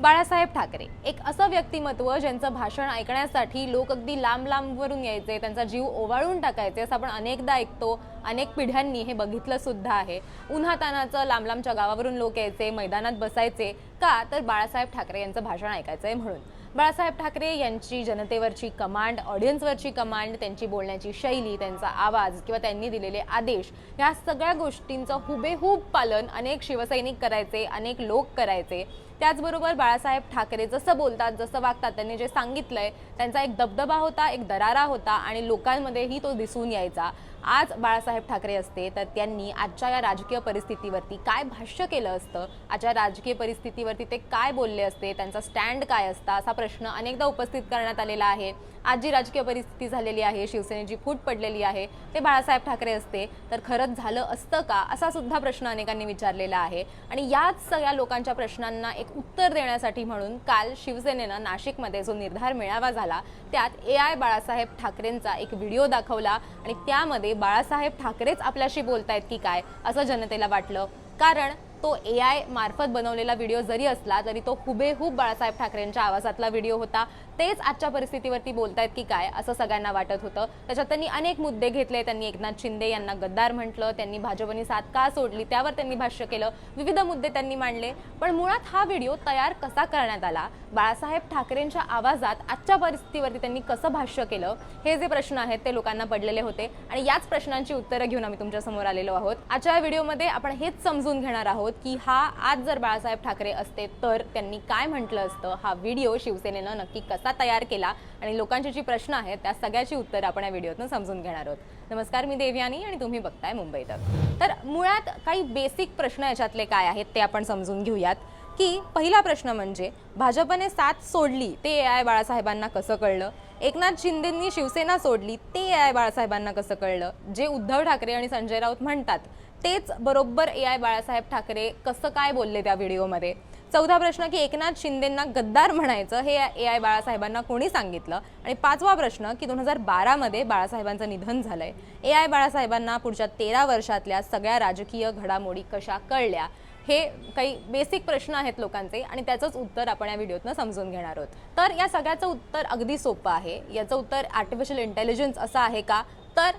बाळासाहेब ठाकरे. एक असं व्यक्तिमत्व ज्यांचं भाषण ऐकण्यासाठी लोक अगदी लांब लांबवरून यायचे त्यांचा जीव ओवाळून टाकायचे असं आपण अनेकदा ऐकतो अनेक पिढ्यांनी हे बघितलं सुद्धा आहे. उन्हातानाचं लांब लांबच्या गावावरून लोक यायचे मैदानात बसायचे का? तर बाळासाहेब ठाकरे यांचं भाषण ऐकायचं आहे म्हणून. बाळासाहेब ठाकरे यांची जनतेवरची कमांड ऑडियन्सवरची कमांड त्यांची बोलण्याची शैली त्यांचा आवाज किंवा त्यांनी दिलेले आदेश ह्या सगळ्या गोष्टींचं हुबेहूब पालन अनेक शिवसैनिक करायचे अनेक लोक करायचे. त्याचबरोबर बाळासाहेब ठाकरे जसं बोलतात जसं वागतात त्यांनी जे सांगितलंय त्यांचा एक दबदबा होता एक दरारा होता आणि लोकांमध्येही तो दिसून यायचा. आज बाळासाहेब ठाकरे असते तर त्यांनी आजच्या या राजकीय परिस्थितीवरती काय भाष्य केलं असतं? आजच्या राजकीय परिस्थितीवरती ते काय बोलले असते? त्यांचा स्टँड काय असता? असा प्रश्न अनेकदा उपस्थित करण्यात आलेला आहे. आज जी राजकीय परिस्थिती झालेली आहे शिवसेनेची फूट पडलेली आहे ते बाळासाहेब ठाकरे असते. तर खरंच झालं असतं का? असा सुद्धा प्रश्न अनेकांनी विचारलेला आहे. आणि याच सगळ्या लोकांच्या प्रश्नांना एक उत्तर देण्यासाठी म्हणून काल शिवसेनेनं नाशिकमध्ये जो निर्धार मेळावा झाला त्यात ए आय बाळासाहेब ठाकरेंचा एक व्हिडिओ दाखवला आणि त्यामध्ये बाळासाहेब ठाकरेच आपल्याशी बोलतायत की काय असं जनतेला वाटलं. कारण तो ए आय मार्फत बनवलेला व्हिडिओ जरी असला तरी तो हुबेहूब बाळासाहेब ठाकरेंच्या आवाजातला व्हिडिओ होता. तेच आजच्या परिस्थितीवरती बोलतायत की काय असं सगळ्यांना वाटत होतं. त्याच्यात त्यांनी अनेक मुद्दे घेतले. त्यांनी एकनाथ शिंदे यांना गद्दार म्हटलं त्यांनी भाजपनी साथ का सोडली त्यावर त्यांनी भाष्य केलं. विविध मुद्दे त्यांनी मांडले. पण मुळात हा व्हिडिओ तयार कसा करण्यात आला? बाळासाहेब ठाकरेंच्या आवाजात आजच्या परिस्थितीवरती त्यांनी कसं भाष्य केलं? हे जे प्रश्न आहेत ते लोकांना पडलेले होते. आणि याच प्रश्नांची उत्तरं घेऊन आम्ही तुमच्यासमोर आलेलो आहोत. आजच्या व्हिडिओमध्ये आपण हेच समजून घेणार आहोत. की हा आज जर बाळासाहेब ठाकरे असते तर त्यांनी काय म्हटलं असतं? हा व्हिडिओ शिवसेनेनं नक्की कसा तयार केला? आणि लोकांचे जी प्रश्न आहेत त्या सगळ्याची उत्तर आपण या व्हिडिओतून समजून घेणार आहोत. नमस्कार मी देवयानी आणि तुम्ही बघताय मुंबई तक तर मुळात काही बेसिक प्रश्न याच्यातले काय आहेत ते आपण समजून घेऊयात. की पहिला प्रश्न म्हणजे भाजपने साथ सोडली ते ए आय बाळासाहेबांना कसं कळलं? एकनाथ शिंदेंनी शिवसेना सोडली ते ए आय बाळासाहेबांना कसं कळलं? जे उद्धव ठाकरे आणि संजय राऊत म्हणतात तेच बरोबर ए आय बाळासाहेब ठाकरे कसं काय बोलले त्या व्हिडिओमध्ये? चौथा प्रश्न की एकनाथ शिंदेंना गद्दार म्हणायचं हे ए आय बाळासाहेबांना कोणी सांगितलं? आणि पाचवा प्रश्न की दोन हजार बारामध्ये बाळासाहेबांचं निधन झालंय. ए आय बाळासाहेबांना पुढच्या तेरा वर्षातल्या सगळ्या राजकीय घडामोडी कशा कळल्या? हे काही बेसिक प्रश्न आहेत लोकांचे आणि त्याचंच उत्तर आपण या व्हिडिओतनं समजून घेणार आहोत. तर या सगळ्याचं उत्तर अगदी सोपं आहे. याचं उत्तर आर्टिफिशियल इंटेलिजन्स असं आहे का? तर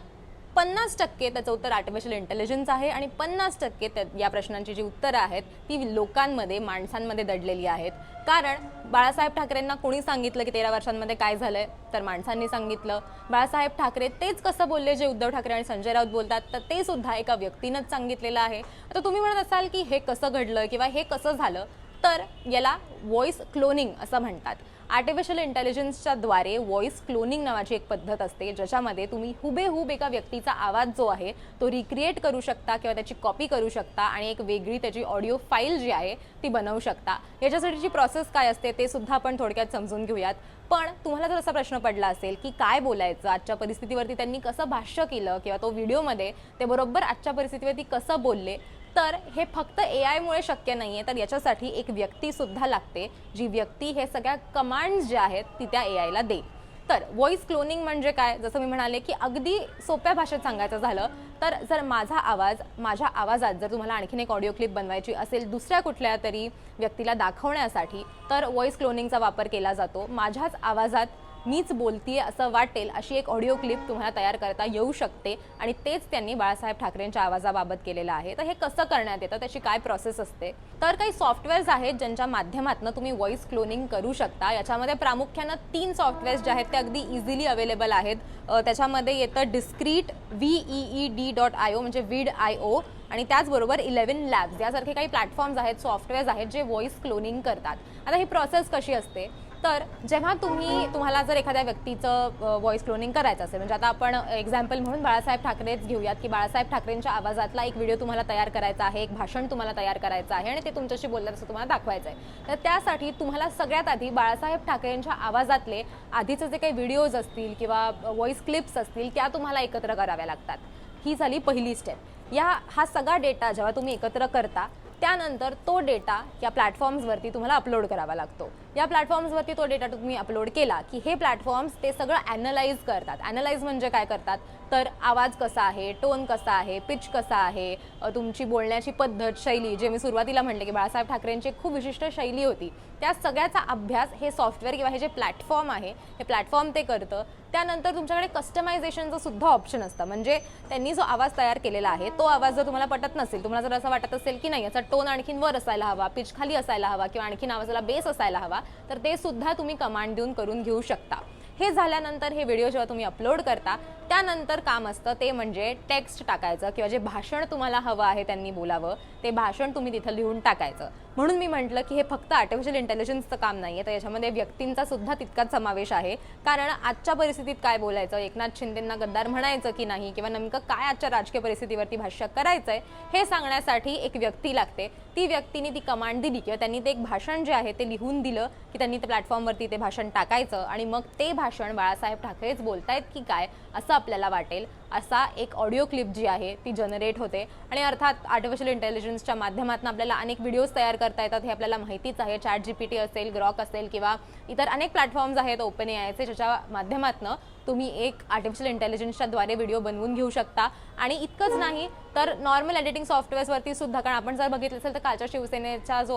पन्नास टक्के त्याचं उत्तर आर्टिफिशियल इंटेलिजन्स आहे आणि पन्नास टक्के त्या या प्रश्नांची जी उत्तरं आहेत ती लोकांमध्ये माणसांमध्ये दडलेली आहेत. कारण बाळासाहेब ठाकरेंना कोणी सांगितलं की तेरा वर्षांमध्ये काय झालंय? तर माणसांनी सांगितलं. बाळासाहेब ठाकरे तेच कसं बोलले जे उद्धव ठाकरे आणि संजय राऊत बोलतात तर ते सुद्धा एका व्यक्तीनंच सांगितलेलं आहे. आता तुम्ही म्हणत असाल की हे कसं घडलं किंवा हे कसं झालं? तर याला व्हॉइस क्लोनिंग असं म्हणतात. आर्टिफिशियल इंटेलिजन्सच्या द्वारे व्हॉइस क्लोनिंग नावाची एक पद्धत असते ज्याच्यामध्ये तुम्ही हुबेहूब एका व्यक्तीचा आवाज जो आहे तो रिक्रिएट करू शकता किंवा त्याची कॉपी करू शकता आणि एक वेगळी त्याची ऑडिओ फाईल जी आहे ती बनवू शकता. याच्यासाठीची प्रोसेस काय असते ते सुद्धा आपण थोडक्यात समजून घेऊयात. पण तुम्हाला जर असा प्रश्न पडला असेल की काय बोलायचं आजच्या परिस्थितीवरती त्यांनी कसं भाष्य केलं किंवा तो व्हिडिओमध्ये ते बरोबर आजच्या परिस्थितीवरती कसं बोलले तर हे फक्त ए आयमुळे शक्य नाही आहे तर याच्यासाठी एक व्यक्तीसुद्धा लागते जी व्यक्ती हे सगळ्या कमांड्स ज्या आहेत ती त्या ए आयला दे तर व्हॉइस क्लोनिंग म्हणजे काय? जसं मी म्हणाले की अगदी सोप्या भाषेत सांगायचं झालं तर जर माझा आवाज माझ्या आवाजात जर तुम्हाला आणखीन एक ऑडिओ क्लिप बनवायची असेल दुसऱ्या कुठल्या तरी व्यक्तीला दाखवण्यासाठी तर व्हॉइस क्लोनिंगचा वापर केला जातो. माझ्याच आवाजात मीच बोलतीये असं वाटेल अशी एक ऑडिओ क्लिप तुम्हाला तयार करता येऊ शकते. आणि तेच त्यांनी बाळासाहेब ठाकरेंच्या आवाजाबाबत केलेलं आहे. तर हे कसं करण्यात येतं? त्याची काय प्रोसेस असते? तर काही सॉफ्टवेअर्स आहेत ज्यांच्या माध्यमातून तुम्ही व्हॉइस क्लोनिंग करू शकता. याच्यामध्ये प्रामुख्यानं तीन सॉफ्टवेअर्स जे आहेत ते अगदी इझिली अवेलेबल आहेत. त्याच्यामध्ये येतं Descript V E E D dot I O म्हणजे विड आय ओ आणि त्याचबरोबर इलेव्हन लॅब्स यासारखे काही प्लॅटफॉर्म्स आहेत सॉफ्टवेअर्स आहेत जे व्हॉइस क्लोनिंग करतात. आता ही प्रोसेस कशी असते? तर जेव्हा तुम्ही तुम्हाला जर एखाद्या व्यक्तीचं व्हॉइस क्लोनिंग करायचं असेल म्हणजे आता आपण एक्झाम्पल म्हणून बाळासाहेब ठाकरेच घेऊयात की बाळासाहेब ठाकरेंच्या आवाजातला एक व्हिडिओ तुम्हाला तयार करायचा आहे एक भाषण तुम्हाला तयार करायचं आहे आणि ते तुमच्याशी बोलतात असं तुम्हाला दाखवायचं आहे तर त्यासाठी तुम्हाला सगळ्यात आधी बाळासाहेब ठाकरेंच्या आवाजातले आधीचे जे काही व्हिडिओज असतील किंवा व्हॉइस क्लिप्स असतील त्या तुम्हाला एकत्र कराव्या लागतात. ही झाली पहिली स्टेप या हा सगळा डेटा जेव्हा तुम्ही एकत्र करता त्यानंतर तो डेटा या प्लॅटफॉर्म्सवरती तुम्हाला अपलोड करावा लागतो. या प्लॅटफॉर्म्सवरती तो डेटा तुम्ही अपलोड केला की हे प्लॅटफॉर्म्स ते सगळं ॲनलाइज करतात. ॲनलाइज म्हणजे काय करतात? तर आवाज कसा आहे? टोन कसा आहे? पिच कसा आहे? तुमची बोलण्याची पद्धत शैली जे मी सुरुवातीला म्हटले की बाळासाहेब ठाकरेंची खूप विशिष्ट शैली होती. त्या सगळ्याचा अभ्यास हे सॉफ्टवेअर किंवा हे जे प्लॅटफॉर्म आहे हे प्लॅटफॉर्म ते करतं. त्यानंतर तुमच्याकडे कस्टमायझेशनचं सुद्धा ऑप्शन असतं. म्हणजे त्यांनी जो आवाज तयार केलेला आहे तो आवाज जर तुम्हाला पटत नसेल तुम्हाला जर असं वाटत असेल की नाही याचा टोन आणखीन वर असायला हवा पिच खाली असायला हवा किंवा आणखीन आवाजाला बेस असायला हवा तर ते सुद्धा तुम्ही कमांड देऊन करून घेऊ शकता. हे झाल्यानंतर हे व्हिडिओ जेव्हा तुम्ही अपलोड करता त्यानंतर काम असतं ते म्हणजे टेक्स्ट टाकायचं किंवा जे भाषण तुम्हाला हवं आहे त्यांनी बोलावं ते भाषण तुम्ही तिथं लिहून टाकायचं. म्हणून मी म्हटलं की हे फक्त आर्टिफिशियल इंटेलिजन्सचं काम नाही आहे तर याच्यामध्ये व्यक्तींचा सुद्धा तितकाच समावेश आहे. कारण आजच्या परिस्थितीत काय बोलायचं एकनाथ शिंदेंना गद्दार म्हणायचं की नाही किंवा नेमकं काय आजच्या राजकीय परिस्थितीवरती भाष्य करायचं आहे हे सांगण्यासाठी एक व्यक्ती लागते. ती व्यक्तीने ती कमांड दिली किंवा त्यांनी ते एक भाषण जे आहे ते लिहून दिलं की त्यांनी त्या प्लॅटफॉर्मवरती ते भाषण टाकायचं आणि मग ते भाषण बाळासाहेब ठाकरेच बोलतायत की काय असं आपल्याला वाटेल. असा एक ऑडिओ क्लिप जी आहे ती जनरेट होते. आणि अर्थात आर्टिफिशियल इंटेलिजन्सच्या माध्यमातून आपल्याला अनेक व्हिडिओज तयार करता येतात हे आपल्याला माहितीच आहे. चॅट जी पी टी असेल ग्रॉक असेल किंवा इतर अनेक प्लॅटफॉर्म्स आहेत ओपन ए आयचे ज्याच्या माध्यमातून तुम्ही एक आर्टिफिशियल इंटेलिजन्सच्या द्वारे व्हिडिओ बनवून घेऊ शकता. आणि इतकंच नाही तर नॉर्मल एडिटिंग सॉफ्टवेअर्सवरती सुद्धा कारण आपण जर बघितलं असेल तर कालच्या शिवसेनेचा जो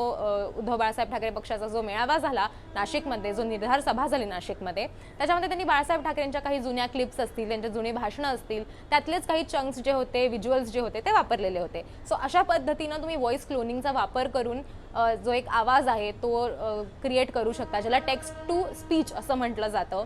उद्धव बाळासाहेब ठाकरे पक्षाचा जो मेळावा झाला नाशिकमध्ये जो निर्धार सभा झाली नाशिकमध्ये त्याच्यामध्ये त्यांनी बाळासाहेब ठाकरेंच्या काही जुन्या क्लिप्स असतील त्यांचे जुनी भाषणं असतील त्यातलेच काही चंक्स जे होते व्हिज्युअल्स जे होते ते वापरलेले होते. सो अशा पद्धतीनं तुम्ही व्हॉइस क्लोनिंगचा वापर करून जो एक आवाज आहे तो क्रिएट करू शकता. ज्याला टेक्स्ट टू स्पीच असं म्हटलं जातं.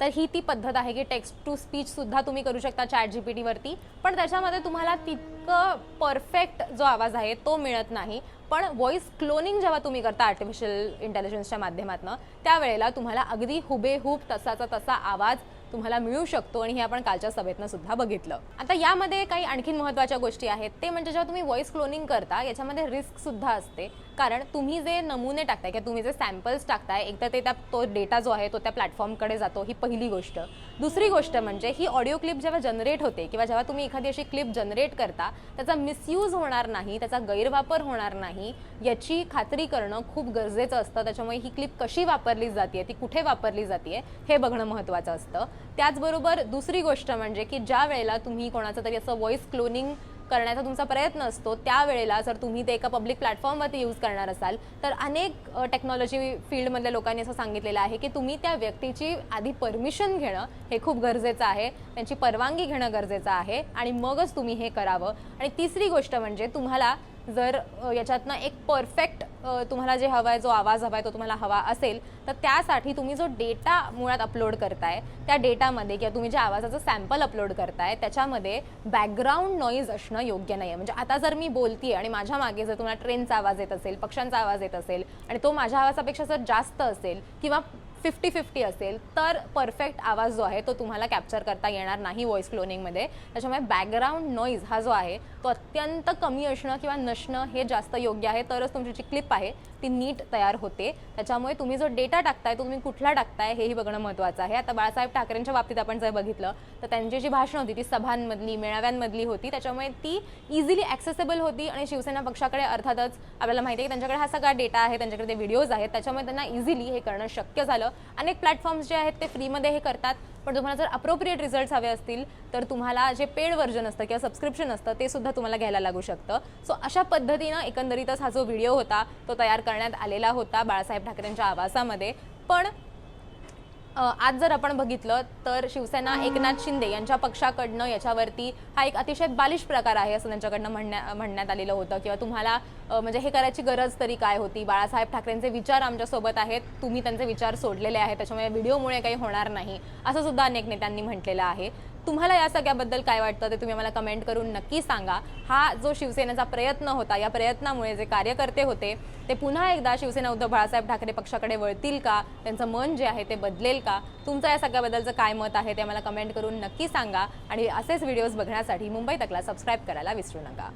तर ही ती पद्धत आहे की टेक्स्ट टू स्पीच सुद्धा तुम्ही करू शकता चॅट जी पी टीवरती पण त्याच्यामध्ये तुम्हाला तितकं परफेक्ट जो आवाज आहे तो मिळत नाही. पण व्हॉइस क्लोनिंग जेव्हा तुम्ही करता आर्टिफिशियल इंटेलिजन्सच्या माध्यमातून त्यावेळेला तुम्हाला अगदी हुबेहूब तसाचा तसा आवाज तुम्हाला मिळू शकतो आणि हे आपण कालच्या सभेतनं सुद्धा बघितलं. आता यामध्ये काही आणखीन महत्त्वाच्या गोष्टी आहेत. ते म्हणजे जेव्हा तुम्ही व्हॉइस क्लोनिंग करता याच्यामध्ये रिस्क सुद्धा असते. कारण तुम्ही जे नमुने टाकताय किंवा तुम्ही जे सॅम्पल्स टाकताय एकतर ते त्या तो डेटा जो आहे तो त्या प्लॅटफॉर्मकडे जातो ही पहिली गोष्ट. दुसरी गोष्ट म्हणजे ही ऑडिओ क्लिप जेव्हा जनरेट होते किंवा जेव्हा तुम्ही एखादी अशी क्लिप जनरेट करता त्याचा मिसयूज होणार नाही त्याचा गैरवापर होणार नाही याची खात्री करणं खूप गरजेचं असतं. त्याच्यामुळे ही क्लिप कशी वापरली जाते ती कुठे वापरली जाते हे बघणं महत्त्वाचं असतं. त्याचबरोबर दुसरी गोष्ट म्हणजे की ज्या वेळेला तुम्ही कोणाचं तरी असं व्हॉइस क्लोनिंग करण्याचा तुमचा प्रयत्न असतो त्यावेळेला जर तुम्ही ते एका पब्लिक प्लॅटफॉर्मवरती यूज करणार असाल तर अनेक टेक्नॉलॉजी फील्डमधल्या लोकांनी असं सांगितलेलं आहे की तुम्ही त्या व्यक्तीची आधी परमिशन घेणं हे खूप गरजेचं आहे त्यांची परवानगी घेणं गरजेचं आहे आणि मगच तुम्ही हे करावं. आणि तिसरी गोष्ट म्हणजे तुम्हाला जर याच्यातनं एक परफेक्ट तुम्हाला जे हवा आहे जो आवाज हवा आहे तो तुम्हाला हवा असेल तर त्यासाठी तुम्ही जो डेटा मुळात अपलोड करताय त्या डेटामध्ये किंवा तुम्ही जे आवाजाचं सॅम्पल अपलोड करताय त्याच्यामध्ये बॅकग्राऊंड नॉईज असणं योग्य नाही आहे म्हणजे आता जर मी बोलतीये आणि माझ्या मागे जर तुम्हाला ट्रेनचा आवाज येत असेल पक्ष्यांचा आवाज येत असेल आणि तो माझ्या आवाजापेक्षा जर जास्त असेल किंवा फिफ्टी फिफ्टी असेल तर परफेक्ट आवाज जो आहे तो तुम्हाला कॅप्चर करता येणार नाही व्हॉइस क्लोनिंगमध्ये त्याच्यामुळे बॅकग्राऊंड नॉईज हा जो आहे तो अत्यंत कमी असणं किंवा नसणं हे जास्त योग्य आहे. तरच तुमची जी क्लिप आहे ती नीट तयार होते. त्याच्यामुळे तुम्ही जो डेटा टाकताय तो तुम्ही कुठला टाकताय हेही बघणं महत्त्वाचं आहे. आता बाळासाहेब ठाकरेंच्या बाबतीत आपण जर बघितलं तर त्यांची जी भाषणं होती ती सभांमधली मेळाव्यांमधली होती. त्याच्यामुळे ती इझिली ॲक्सेसेबल होती आणि शिवसेना पक्षाकडे अर्थातच आपल्याला माहिती आहे की त्यांच्याकडे हा सगळा डेटा आहे त्यांच्याकडे ते व्हिडिओज आहेत. त्याच्यामुळे त्यांना इझिली हे करणं शक्य झालं. अनेक प्लॅटफॉर्म्स जे आहेत ते फ्रीमध्ये हे करतात. पण तुम्हाला जर अप्रोप्रिएट रिझल्ट्स हवे असतील तर तुम्हाला जे पेड व्हर्जन असतं किंवा सबस्क्रिप्शन असतं ते सुद्धा तुम्हाला घ्यायला लागू शकतं. सो अशा पद्धतीनं एकंदरीतच हा जो व्हिडिओ होता तो तयार करण्यात आलेला होता बाळासाहेब ठाकरेंच्या आवासामध्ये. पण आज जर आपण बघितलं तर शिवसेना एकनाथ शिंदे यांच्या पक्षाकडनं याच्यावरती हा एक अतिशय बालिश प्रकार आहे असं त्यांच्याकडनं म्हणण्या म्हणण्यात आलेलं होतं. किंवा तुम्हाला म्हणजे हे करायची गरज तरी काय होती? बाळासाहेब ठाकरेंचे विचार आमच्यासोबत आहेत. तुम्ही त्यांचे विचार सोडलेले आहेत. त्याच्यामुळे व्हिडिओमुळे काही होणार नाही असं सुद्धा अनेक नेत्यांनी म्हटलेलं आहे. तुम्हाला या सगळ्याबद्दल काय वाटतं ते तुम्ही मला कमेंट करून नक्की सांगा. हा जो शिवसेनेचा प्रयत्न होता या प्रयत्नामुळे जे कार्यकर्ते होते ते पुन्हा एकदा शिवसेना उद्धव बाळासाहेब ठाकरे पक्षाकडे वळतील का? त्यांचं मन जे आहे ते बदलेल का? तुमचं या सगळ्याबद्दलचं काय मत आहे ते मला कमेंट करून नक्की सांगा. आणि असेच व्हिडिओज बघण्यासाठी मुंबई तकला सबस्क्राईब करायला विसरू नका.